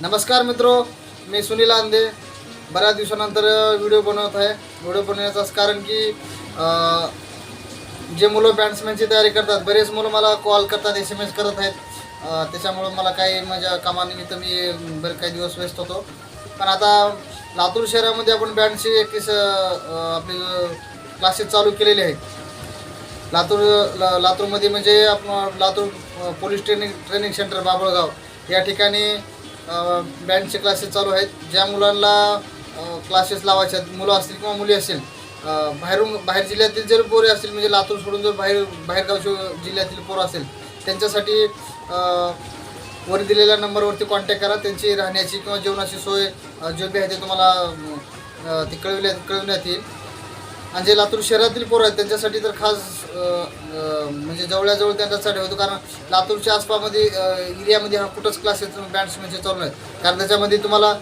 नमस्कार मित्रो मी सुनील आंदे बऱ्याच दिवसानंतर व्हिडिओ बनवत आहे. व्हिडिओ बनवण्याचं कारण की जे मुलं बॅट्समॅनची तयारी करतात बरेच मुलं मला कॉल करतात एस एम एस करत आहेत. त्याच्यामुळं मला काही माझ्या कामानिमित्त मी बरे काही दिवस व्यस्त होतो. पण आता लातूर शहरामध्ये आपण बँडची एकतीस आपले क्लासेस चालू केलेले आहेत. लातूर ला लातूरमध्ये म्हणजे आपण Latur police training training centre Babalgaon. या ठिकाणी बँडचे क्लासेस चालू आहेत. ज्या मुलांना क्लासेस लावायचे आहेत मुलं असतील किंवा मुली असतील बाहेरून बाहेर जिल्ह्यातील जर पोरे असतील म्हणजे लातूर सोडून जर बाहेर बाहेरगावचे जिल्ह्यातील पोरं असेल त्यांच्यासाठी वर दिलेल्या नंबरवरती कॉन्टॅक्ट करा. त्यांची राहण्याची किंवा जेवणाची सोय जे बी आहे ते तुम्हाला ती कळविल्या कळविण्यात येईल. आणि जे लातूर शहरातील पोरं आहेत त्यांच्यासाठी तर खास म्हणजे जवळजवळ त्यांच्यासाठी होतो. कारण लातूरच्या आसपासमध्ये एरियामध्ये हा कुठंच क्लासेस बँड्स म्हणजे चालू आहेत कारण त्याच्यामध्ये तुम्हाला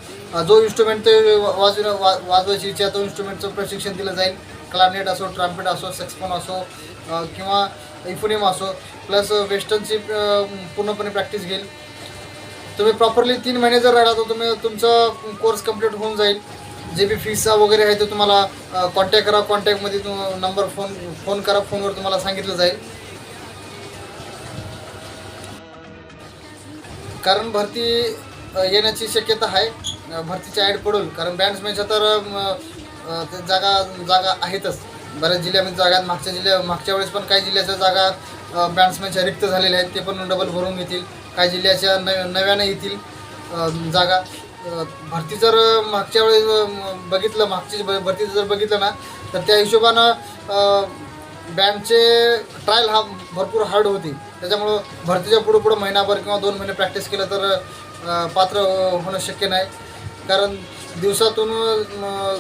जो इन्स्ट्रुमेंट ते वाजविणं वा वाजवायची इच्छा तो इन्स्ट्रुमेंटचं प्रशिक्षण दिलं जाईल. क्लार्नेट असो ट्रम्पेट असो सेक्सफोन असो किंवा इफोनियम असो. प्लस वेस्टर्नची पूर्णपणे प्रॅक्टिस घेईल. तुम्ही प्रॉपरली तीन महिने जर राहिला तर तुम्ही तुमचा कोर्स कंप्लीट होऊन जाईल. जे बी फीसचा वगैरे आहे ते तुम्हाला कॉन्टॅक्ट करा कॉन्टॅक्टमध्ये तू नंबर फोन फोन करा फोनवर तुम्हाला सांगितलं जाईल. कारण भरती येण्याची शक्यता आहे. भरतीच्या भरतीची ॲड पडून कारण बँड्समॅनच्या तर जागा जागा आहेतच. बऱ्याच जिल्ह्यामध्ये जागा आहेत. मागच्या जिल्ह्या मागच्या वेळेस पण काही जिल्ह्याच्या जागा बँड्समॅनच्या रिक्त झालेल्या आहेत. ते पण डबल भरून येतील. काही जिल्ह्याच्या न नव्याने येतील जागा. भरती जर मागच्या वेळेस बघितलं मागची ब- भरती जर बघितलं ना तर त्या हिशोबानं बँडचे ट्रायल हा भरपूर हार्ड होती. त्याच्यामुळं भरतीच्या पुढं पुढं महिनाभर किंवा दोन महिने प्रॅक्टिस केलं तर पात्र होणं शक्य नाही. कारण दिवसातून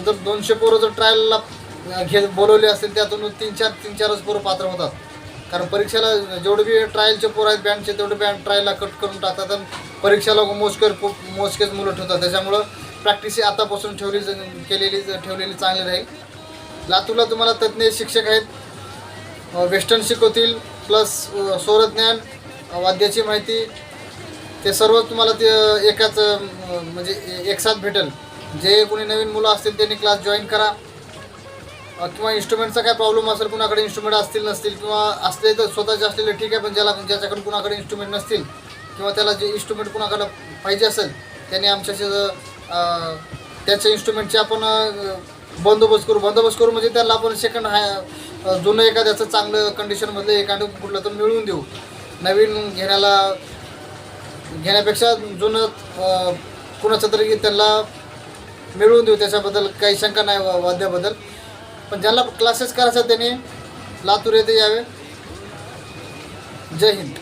जर दोनशे पोरं जर ट्रायलला घे बोलवले असतील त्यातून तीन चार तीन चारच पोरं पात्र होतात. कारण परीक्षेला जेवढे बी ट्रायलचे पोरं आहेत बँडचे तेवढे बँड ट्रायलला कट करून टाकतात आणि परीक्षेला मोजकर मोजकेच मुलं ठेवतात. त्याच्यामुळं प्रॅक्टिस आतापासून ठेवली केलेली ठेवलेली चांगली राहील. लातूरला तुम्हाला तज्ज्ञ शिक्षक आहेत. वेस्टर्न शिकवतील प्लस स्वरज्ञान वाद्याची माहिती. ते सर्व तुम्हाला ते एकाच म्हणजे एकसाथ भेटेल. जे कोणी नवीन मुलं असतील त्यांनी क्लास जॉईन करा. किंवा इन्स्ट्रुमेंटचा काय प्रॉब्लेम असेल कुणाकडे इन्स्ट्रुमेंट असतील नसतील किंवा असले तर स्वतःचे असलेले ठीक आहे पण ज्याला ज्याच्याकडे कुणाकडे इन्स्ट्रुमेंट नसतील किंवा त्याला जे इन्स्ट्रुमेंट कुणाकडे पाहिजे असेल त्याने आमच्याशी त्याच्या इन्स्ट्रुमेंटचे आपण बंदोबस्त करू. बंदोबस्त करू म्हणजे त्याला आपण सेकंड हाय जुनं एखाद्याचं चांगलं कंडिशनमधलं एखादं कुठलं तर मिळवून देऊ. नवीन घेण्याला घेण्यापेक्षा जुनं कुणाचं तरी त्यांना मिळवून देऊ. त्याच्याबद्दल काही शंका नाही वा- वाद्याबद्दल. पण ज्यांना क्लासेस करायचा त्यांनी लातूर येथे यावे. जय हिंद.